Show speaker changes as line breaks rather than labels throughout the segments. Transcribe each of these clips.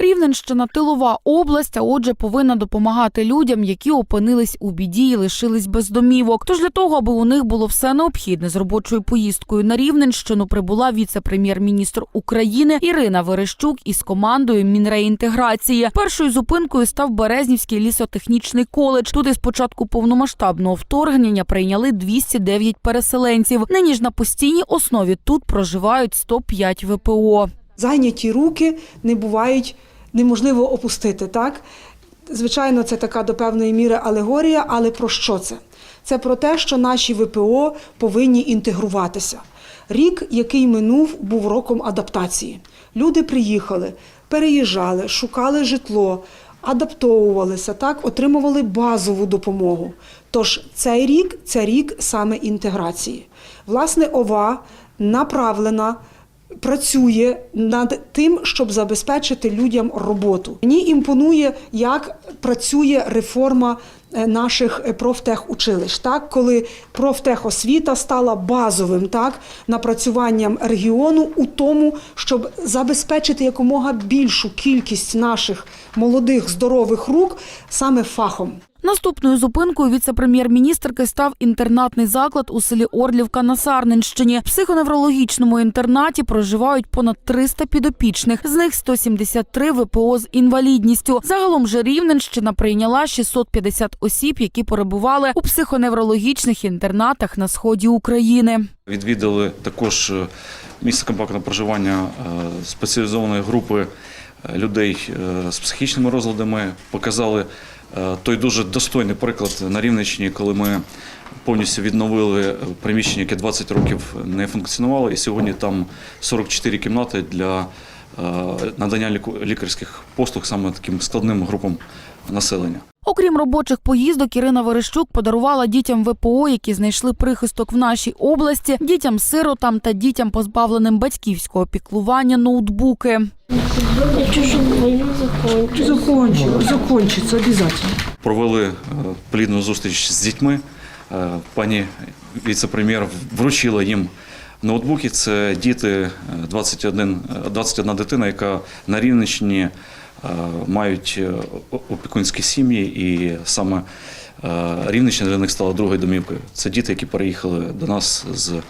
Рівненщина тилова область, а отже, повинна допомагати людям, які опинились у біді і лишились без домівок. Тож для того, аби у них було все необхідне з робочою поїздкою на Рівненщину, прибула віце-прем'єр-міністр України Ірина Верещук із командою Мінреінтеграції. Першою зупинкою став Березнівський лісотехнічний коледж. Тут із початку повномасштабного вторгнення прийняли 209 переселенців. Нині ж на постійній основі тут проживають 105 ВПО.
Зайняті руки не бувають неможливо опустити. Так? Звичайно, це така до певної міри алегорія, але про що це? Це про те, що наші ВПО повинні інтегруватися. Рік, який минув, був роком адаптації. Люди приїхали, переїжджали, шукали житло, адаптовувалися, так, отримували базову допомогу. Тож цей рік це рік саме інтеграції. Власне, ОВА направлена працює над тим, щоб забезпечити людям роботу. Мені імпонує, як працює реформа е, наших е, профтехучилищ, так коли профтехосвіта стала базовим так напрацюванням регіону у тому, щоб забезпечити якомога більшу кількість наших молодих здорових рук саме фахом.
Наступною зупинкою віце-прем'єр-міністрки став інтернатний заклад у селі Орлівка на Сарненщині. В психоневрологічному інтернаті проживають понад 300 підопічних, з них 173 ВПО з інвалідністю. Загалом же Рівненщина прийняла 650 осіб, які перебували у психоневрологічних інтернатах на сході України.
Відвідали також е, місце компактного проживання е, спеціалізованої групи людей е, з психічними розладами. Показали е, той дуже достойний приклад на Рівненщині, коли ми повністю відновили приміщення, яке 20 років не функціонувало, і сьогодні там 44 кімнати для е, надання лікарських послуг саме таким складним групам населення.
Окрім робочих поїздок, Ірина Верещук подарувала дітям ВПО, які знайшли прихисток в нашій області, дітям-сиротам та дітям, позбавленим батьківського піклування, ноутбуки.
Хочу.
Закончиться, закончиться обов'язково.
провели е, плідну зустріч з дітьми. Е, Пані віце-прем'єр вручила їм ноутбуки. Це діти, е, 21, е, 21 дитина, яка на Рівненщині е, мають е, опікунські сім'ї, і саме е, Рівненщина для них стала другою домівкою. Це діти, які переїхали до нас з е,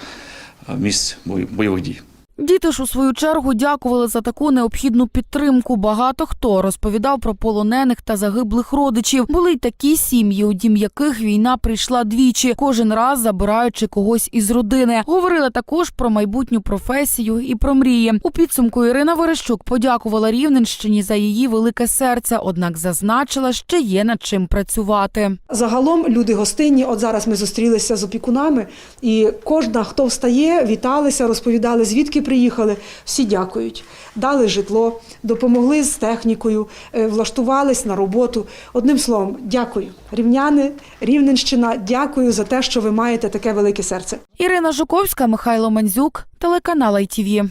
місць бой- бойових дій.
Діти ж у свою чергу дякували за таку необхідну підтримку. Багато хто розповідав про полонених та загиблих родичів. Були й такі сім'ї, у дім яких війна прийшла двічі, кожен раз забираючи когось із родини. Говорили також про майбутню професію і про мрії. У підсумку Ірина Верещук подякувала Рівненщині за її велике серце, однак зазначила, що є над чим працювати.
Загалом люди гостинні. От зараз ми зустрілися з опікунами, і кожна, хто встає, віталися, розповідали, звідки приїхали. Всі дякують. Дали житло, допомогли з технікою, е, влаштувались на роботу. Одним словом, дякую. Рівняни, Рівненщина, дякую за те, що ви маєте таке велике серце.
Ірина Жуковська, Михайло Мандзюк, телеканал ITV.